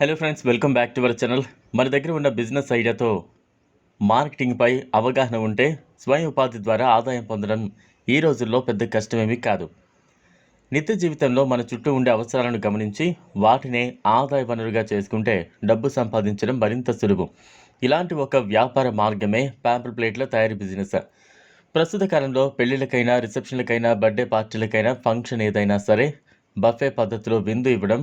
Hello friends welcome back to our channel మన దగ్గర ఉన్న బిజినెస్ ఐడియాతో మార్కెటింగ్పై అవగాహన ఉంటే స్వయం ఉపాధి ద్వారా ఆదాయం పొందడం ఈ రోజుల్లో పెద్ద కష్టమేమీ కాదు. నిత్య జీవితంలో మన చుట్టూ ఉండే అవసరాలను గమనించి వాటినే ఆదాయ వనరుగా చేసుకుంటే డబ్బు సంపాదించడం మరింత సులువు ఇలాంటి ఒక వ్యాపార మార్గమే పేపర్ ప్లేట్ల తయారీ బిజినెస్ ప్రస్తుత కాలంలో పెళ్ళిళ్ళకైనా రిసెప్షన్లకైనా బర్త్డే పార్టీలకైనా ఫంక్షన్ ఏదైనా సరే బఫే పద్ధతిలో విందు ఇవ్వడం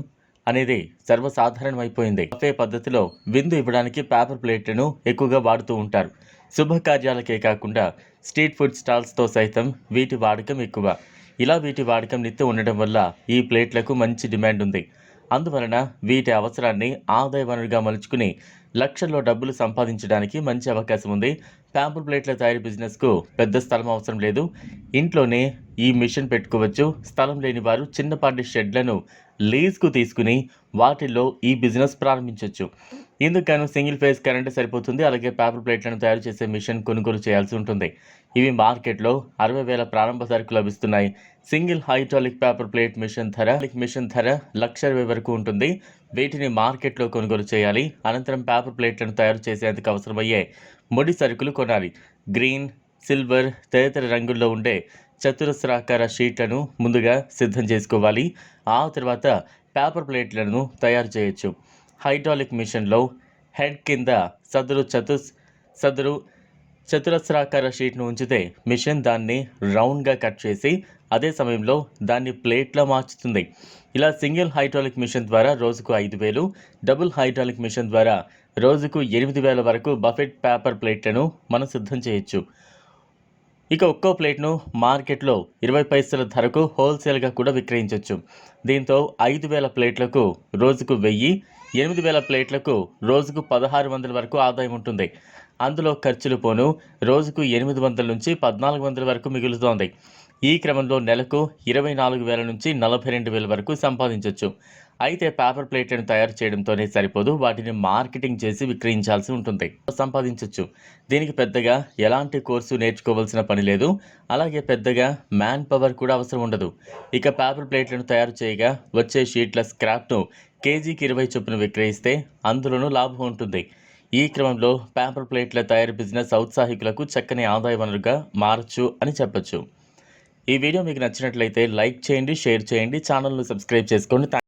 అనేది సర్వసాధారణమైపోయింది. బఫే పద్ధతిలో విందు ఇవ్వడానికి పేపర్ ప్లేట్లను ఎక్కువగా వాడుతూ ఉంటారు. శుభకార్యాలకే కాకుండా స్ట్రీట్ ఫుడ్ స్టాల్స్తో సైతం వీటి వాడకం ఎక్కువ. ఇలా వీటి వాడకం నిత్యం ఉండడం వల్ల ఈ ప్లేట్లకు మంచి డిమాండ్ ఉంది. అందువలన వీటి అవసరాన్ని ఆదాయ వనరుగా మలుచుకుని లక్షల్లో డబ్బులు సంపాదించడానికి మంచి అవకాశం ఉంది. ప్యాంపుల్ ప్లేట్ల తయారీ బిజినెస్కు పెద్ద స్థలం అవసరం లేదు. ఇంట్లోనే ఈ మిషన్ పెట్టుకోవచ్చు. స్థలం లేని వారు చిన్నపాటి షెడ్లను లీజ్కు తీసుకుని వాటిల్లో ఈ బిజినెస్ ప్రారంభించవచ్చు ఇందుకు సింగిల్ ఫేజ్ కరెంట్ సరిపోతుంది? అలాగే పేపర్ ప్లేట్లను తయారు చేసే మిషన్ కొనుగోలు చేయాల్సి ఉంటుంది. ఇవి మార్కెట్లో అరవై వేల ప్రారంభ సరుకు లభిస్తున్నాయి. Single hydraulic paper plate machine ధర మిషన్ ధర లక్ష ఇరవై వరకు ఉంటుంది. వీటిని మార్కెట్లో కొనుగోలు చేయాలి. అనంతరం పేపర్ ప్లేట్లను తయారు చేసేందుకు అవసరమయ్యే ముడి సరుకులు కొనాలి. గ్రీన్ సిల్వర్ తదితర రంగుల్లో ఉండే చతురస్రాకార షీట్లను ముందుగా సిద్ధం చేసుకోవాలి. ఆ తర్వాత పేపర్ ప్లేట్లను తయారు చేయొచ్చు. హైడ్రాలిక్ మిషన్లో హెడ్ కింద సదరు చతుస్ సదరు చతురస్రాకార షీట్ను ఉంచితే మిషన్ దాన్ని రౌండ్గా కట్ చేసి అదే సమయంలో దాన్ని ప్లేట్లా మార్చుతుంది. ఇలా సింగిల్ హైడ్రాలిక్ మిషన్ ద్వారా రోజుకు ఐదు వేలు డబుల్ హైడ్రాలిక్ మిషన్ ద్వారా రోజుకు ఎనిమిది వేల వరకు బఫెట్ పేపర్ ప్లేట్లను మనం సిద్ధం చేయొచ్చు. ఇక ఒక్కో ప్లేట్ను మార్కెట్లో ఇరవై పైసల ధరకు హోల్సేల్గా కూడా విక్రయించవచ్చు దీంతో ఐదు వేల ప్లేట్లకు రోజుకు వెయ్యి ఎనిమిది వేల ప్లేట్లకు రోజుకు పదహారు వందల వరకు ఆదాయం ఉంటుంది. అందులో ఖర్చులు పోను. రోజుకు ఎనిమిది వందల నుంచి పద్నాలుగు వందల వరకు మిగులుతోంది. ఈ క్రమంలో నెలకు ఇరవై నాలుగు వేల నుంచి నలభై రెండు వేల వరకు సంపాదించవచ్చు అయితే పేపర్ ప్లేట్లను తయారు చేయడంతోనే సరిపోదు. వాటిని మార్కెటింగ్ చేసి విక్రయించాల్సి ఉంటుంది. సంపాదించవచ్చు దీనికి పెద్దగా ఎలాంటి కోర్సు నేర్చుకోవాల్సిన పని లేదు. అలాగే పెద్దగా మ్యాన్ పవర్ కూడా అవసరం ఉండదు. ఇక పేపర్ ప్లేట్లను తయారు చేయగా వచ్చే షీట్ల స్క్రాప్ను కేజీకి ఇరవై చొప్పున విక్రయిస్తే అందులోనూ లాభం ఉంటుంది. ఈ క్రమంలో పేపర్ ప్లేట్ల తయారీ బిజినెస్ ఔత్సాహికులకు చక్కని ఆదాయ వనరుగా మారచ్చు అని చెప్పొచ్చు. ఈ వీడియో మీకు నచ్చినట్లయితే లైక్ చేయండి షేర్ చేయండి ఛానల్ను సబ్స్క్రైబ్ చేసుకోండి.